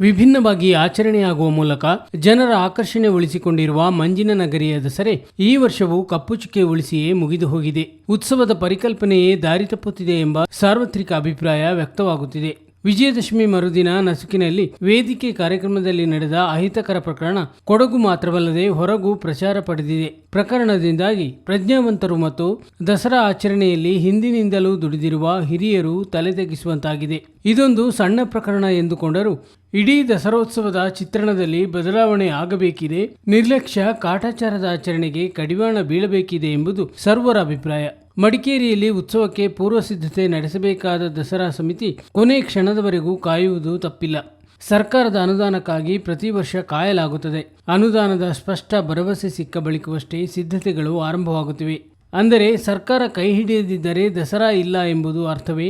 ವಿಭಿನ್ನವಾಗಿ ಆಚರಣೆಯಾಗುವ ಮೂಲಕ ಜನರ ಆಕರ್ಷಣೆ ಉಳಿಸಿಕೊಂಡಿರುವ ಮಂಜಿನ ನಗರಿಯ ದಸರೆ ಈ ವರ್ಷವೂ ಕಪ್ಪು ಚುಕ್ಕೆ ಉಳಿಸಿಯೇ ಮುಗಿದು ಹೋಗಿದೆ. ಉತ್ಸವದ ಪರಿಕಲ್ಪನೆಯೇ ದಾರಿ ತಪ್ಪುತ್ತಿದೆ ಎಂಬ ಸಾರ್ವತ್ರಿಕ ಅಭಿಪ್ರಾಯ ವ್ಯಕ್ತವಾಗುತ್ತಿದೆ. ವಿಜಯದಶಮಿ ಮರುದಿನ ನಸುಕಿನಲ್ಲಿ ವೇದಿಕೆ ಕಾರ್ಯಕ್ರಮದಲ್ಲಿ ನಡೆದ ಅಹಿತಕರ ಪ್ರಕರಣ ಕೊಡಗು ಮಾತ್ರವಲ್ಲದೆ ಹೊರಗೂ ಪ್ರಚಾರ ಪಡೆದಿದೆ. ಪ್ರಕರಣದಿಂದಾಗಿ ಪ್ರಜ್ಞಾವಂತರು ಮತ್ತು ದಸರಾ ಆಚರಣೆಯಲ್ಲಿ ಹಿಂದಿನಿಂದಲೂ ದುಡಿದಿರುವ ಹಿರಿಯರು ತಲೆತಗ್ಗಿಸುವಂತಾಗಿದೆ ಇದೊಂದು ಸಣ್ಣ ಪ್ರಕರಣ ಎಂದುಕೊಂಡರೂ ಇಡೀ ದಸರೋತ್ಸವದ ಚಿತ್ರಣದಲ್ಲಿ ಬದಲಾವಣೆ ಆಗಬೇಕಿದೆ, ನಿರ್ಲಕ್ಷ್ಯ ಕಾಟಾಚಾರದ ಆಚರಣೆಗೆ ಕಡಿವಾಣ ಬೀಳಬೇಕಿದೆ ಎಂಬುದು ಸರ್ವರ ಅಭಿಪ್ರಾಯ. ಮಡಿಕೇರಿಯಲ್ಲಿ ಉತ್ಸವಕ್ಕೆ ಪೂರ್ವ ಸಿದ್ಧತೆ ನಡೆಸಬೇಕಾದ ದಸರಾ ಸಮಿತಿ ಕೊನೆ ಕ್ಷಣದವರೆಗೂ ಕಾಯುವುದು ತಪ್ಪಿಲ್ಲ. ಸರ್ಕಾರದ ಅನುದಾನಕ್ಕಾಗಿ ಪ್ರತಿ ವರ್ಷ ಕಾಯಲಾಗುತ್ತದೆ. ಅನುದಾನದ ಸ್ಪಷ್ಟ ಭರವಸೆ ಸಿಕ್ಕ ಬಳಿಕವಷ್ಟೇ ಸಿದ್ಧತೆಗಳು ಆರಂಭವಾಗುತ್ತಿವೆ. ಅಂದರೆ ಸರ್ಕಾರ ಕೈ ಹಿಡಿಯದಿದ್ದರೆ ದಸರಾ ಇಲ್ಲ ಎಂಬುದು ಅರ್ಥವೇ?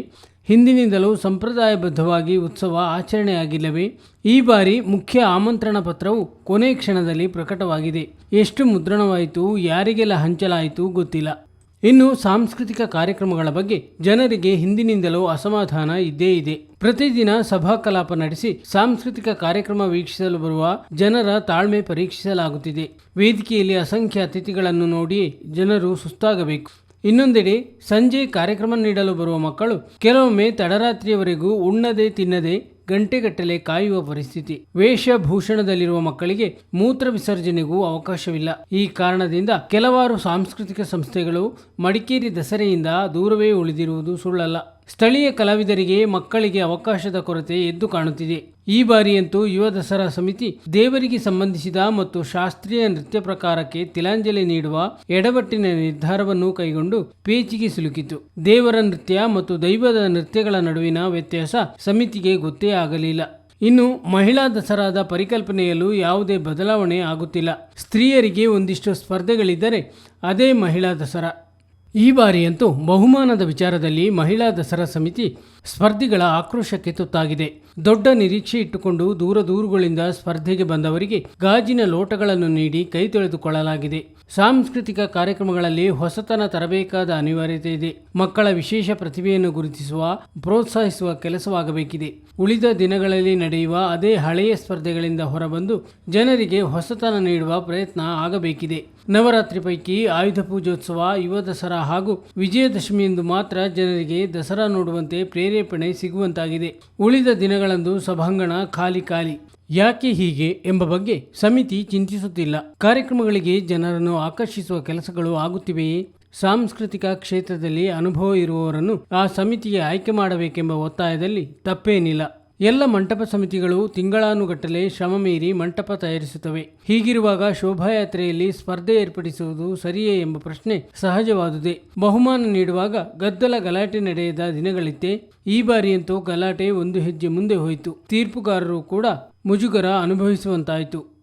ಹಿಂದಿನಿಂದಲೂ ಸಂಪ್ರದಾಯಬದ್ಧವಾಗಿ ಉತ್ಸವ ಆಚರಣೆಯಾಗಿಲ್ಲವೇ? ಈ ಬಾರಿ ಮುಖ್ಯ ಆಮಂತ್ರಣ ಪತ್ರವು ಕೊನೆ ಕ್ಷಣದಲ್ಲಿ ಪ್ರಕಟವಾಗಿದೆ. ಎಷ್ಟು ಮುದ್ರಣವಾಯಿತು, ಯಾರಿಗೆಲ್ಲ ಹಂಚಲಾಯಿತು ಗೊತ್ತಿಲ್ಲ. ಇನ್ನು ಸಾಂಸ್ಕೃತಿಕ ಕಾರ್ಯಕ್ರಮಗಳ ಬಗ್ಗೆ ಜನರಿಗೆ ಹಿಂದಿನಿಂದಲೂ ಅಸಮಾಧಾನ ಇದ್ದೇ ಇದೆ. ಪ್ರತಿದಿನ ಸಭಾ ಕಲಾಪ ನಡೆಸಿ ಸಾಂಸ್ಕೃತಿಕ ಕಾರ್ಯಕ್ರಮ ವೀಕ್ಷಿಸಲು ಬರುವ ಜನರ ತಾಳ್ಮೆ ಪರೀಕ್ಷಿಸಲಾಗುತ್ತಿದೆ. ವೇದಿಕೆಯಲ್ಲಿ ಅಸಂಖ್ಯ ಅತಿಥಿಗಳನ್ನು ನೋಡಿ ಜನರು ಸುಸ್ತಾಗಬೇಕು. ಇನ್ನೊಂದೆಡೆ ಸಂಜೆ ಕಾರ್ಯಕ್ರಮ ನೀಡಲು ಬರುವ ಮಕ್ಕಳು ಕೆಲವೊಮ್ಮೆ ತಡರಾತ್ರಿಯವರೆಗೂ ಉಣ್ಣದೆ ತಿನ್ನದೆ ಗಂಟೆಗಟ್ಟಲೆ ಕಾಯುವ ಪರಿಸ್ಥಿತಿ. ವೇಷಭೂಷಣದಲ್ಲಿರುವ ಮಕ್ಕಳಿಗೆ ಮೂತ್ರ ವಿಸರ್ಜನೆಗೂ ಅವಕಾಶವಿಲ್ಲ. ಈ ಕಾರಣದಿಂದ ಕೆಲವಾರು ಸಾಂಸ್ಕೃತಿಕ ಸಂಸ್ಥೆಗಳು ಮಡಿಕೇರಿ ದಸರೆಯಿಂದ ದೂರವೇ ಉಳಿದಿರುವುದು ಸುಳ್ಳಲ್ಲ. ಸ್ಥಳೀಯ ಕಲಾವಿದರಿಗೆ ಮಕ್ಕಳಿಗೆ ಅವಕಾಶದ ಕೊರತೆ ಎದ್ದು ಕಾಣುತ್ತಿದೆ. ಈ ಬಾರಿಯಂತೂ ಯುವ ದಸರಾ ಸಮಿತಿ ದೇವರಿಗೆ ಸಂಬಂಧಿಸಿದ ಮತ್ತು ಶಾಸ್ತ್ರೀಯ ನೃತ್ಯ ಪ್ರಕಾರಕ್ಕೆ ತಿಲಾಂಜಲಿ ನೀಡುವ ಎಡವಟ್ಟಿನ ನಿರ್ಧಾರವನ್ನು ಕೈಗೊಂಡು ಪೇಚಿಗೆ ಸಿಲುಕಿತು. ದೇವರ ನೃತ್ಯ ಮತ್ತು ದೈವದ ನೃತ್ಯಗಳ ನಡುವಿನ ವ್ಯತ್ಯಾಸ ಸಮಿತಿಗೆ ಗೊತ್ತೇ ಆಗಲಿಲ್ಲ. ಇನ್ನು ಮಹಿಳಾ ದಸರಾದ ಪರಿಕಲ್ಪನೆಯಲ್ಲೂ ಯಾವುದೇ ಬದಲಾವಣೆ ಆಗುತ್ತಿಲ್ಲ. ಸ್ತ್ರೀಯರಿಗೆ ಒಂದಿಷ್ಟು ಸ್ಪರ್ಧೆಗಳಿದ್ದರೆ ಅದೇ ಮಹಿಳಾ ದಸರಾ. ಈ ಬಾರಿಯಂತೂ ಬಹುಮಾನದ ವಿಚಾರದಲ್ಲಿ ಮಹಿಳಾ ದಸರಾ ಸಮಿತಿ ಸ್ಪರ್ಧಿಗಳ ಆಕ್ರೋಶಕ್ಕೆ ತುತ್ತಾಗಿದೆ ದೊಡ್ಡ ನಿರೀಕ್ಷೆ ಇಟ್ಟುಕೊಂಡು ದೂರ ದೂರುಗಳಿಂದ ಸ್ಪರ್ಧೆಗೆ ಬಂದವರಿಗೆ ಗಾಜಿನ ಲೋಟಗಳನ್ನು ನೀಡಿ ಕೈ ತೊಳೆದುಕೊಳ್ಳಲಾಗಿದೆ. ಸಾಂಸ್ಕೃತಿಕ ಕಾರ್ಯಕ್ರಮಗಳಲ್ಲಿ ಹೊಸತನ ತರಬೇಕಾದ ಅನಿವಾರ್ಯತೆ ಇದೆ. ಮಕ್ಕಳ ವಿಶೇಷ ಪ್ರತಿಭೆಯನ್ನು ಗುರುತಿಸುವ, ಪ್ರೋತ್ಸಾಹಿಸುವ ಕೆಲಸವಾಗಬೇಕಿದೆ. ಉಳಿದ ದಿನಗಳಲ್ಲಿ ನಡೆಯುವ ಅದೇ ಹಳೆಯ ಸ್ಪರ್ಧೆಗಳಿಂದ ಹೊರಬಂದು ಜನರಿಗೆ ಹೊಸತನ ನೀಡುವ ಪ್ರಯತ್ನ ಆಗಬೇಕಿದೆ. ನವರಾತ್ರಿ ಪೈಕಿ ಆಯುಧ ಪೂಜೋತ್ಸವ, ಯುವ ದಸರಾ ಹಾಗೂ ವಿಜಯದಶಮಿಯಂದು ಮಾತ್ರ ಜನರಿಗೆ ದಸರಾ ನೋಡುವಂತೆ ಪ್ರೇರೇಪಣೆ ಸಿಗುವಂತಾಗಿದೆ. ಉಳಿದ ದಿನಗಳಂದು ಸಭಾಂಗಣ ಖಾಲಿ ಖಾಲಿ. ಯಾಕೆ ಹೀಗೆ ಎಂಬ ಬಗ್ಗೆ ಸಮಿತಿ ಚಿಂತಿಸುತ್ತಿಲ್ಲ. ಕಾರ್ಯಕ್ರಮಗಳಿಗೆ ಜನರನ್ನು ಆಕರ್ಷಿಸುವ ಕೆಲಸಗಳು ಆಗುತ್ತಿವೆಯೇ? ಸಾಂಸ್ಕೃತಿಕ ಕ್ಷೇತ್ರದಲ್ಲಿ ಅನುಭವ ಇರುವವರನ್ನು ಆ ಸಮಿತಿಗೆ ಆಯ್ಕೆ ಮಾಡಬೇಕೆಂಬ ಒತ್ತಾಯದಲ್ಲಿ ತಪ್ಪೇನಿಲ್ಲ. ಎಲ್ಲ ಮಂಟಪ ಸಮಿತಿಗಳು ತಿಂಗಳಾನುಗಟ್ಟಲೆ ಶ್ರಮ ಮೀರಿ ಮಂಟಪ ತಯಾರಿಸುತ್ತವೆ. ಹೀಗಿರುವಾಗ ಶೋಭಾಯಾತ್ರೆಯಲ್ಲಿ ಸ್ಪರ್ಧೆ ಏರ್ಪಡಿಸುವುದು ಸರಿಯೇ ಎಂಬ ಪ್ರಶ್ನೆ ಸಹಜವಾದುದೇ. ಬಹುಮಾನ ನೀಡುವಾಗ ಗದ್ದಲ ಗಲಾಟೆ ನಡೆಯದ ದಿನಗಳಿತ್ತೆ ಈ ಬಾರಿಯಂತೂ ಗಲಾಟೆ ಒಂದು ಹೆಜ್ಜೆ ಮುಂದೆ ಹೋಯಿತು. ತೀರ್ಪುಗಾರರು ಕೂಡ ಮುಜುಗರ ಅನುಭವಿಸುವಂತಾಯಿತು.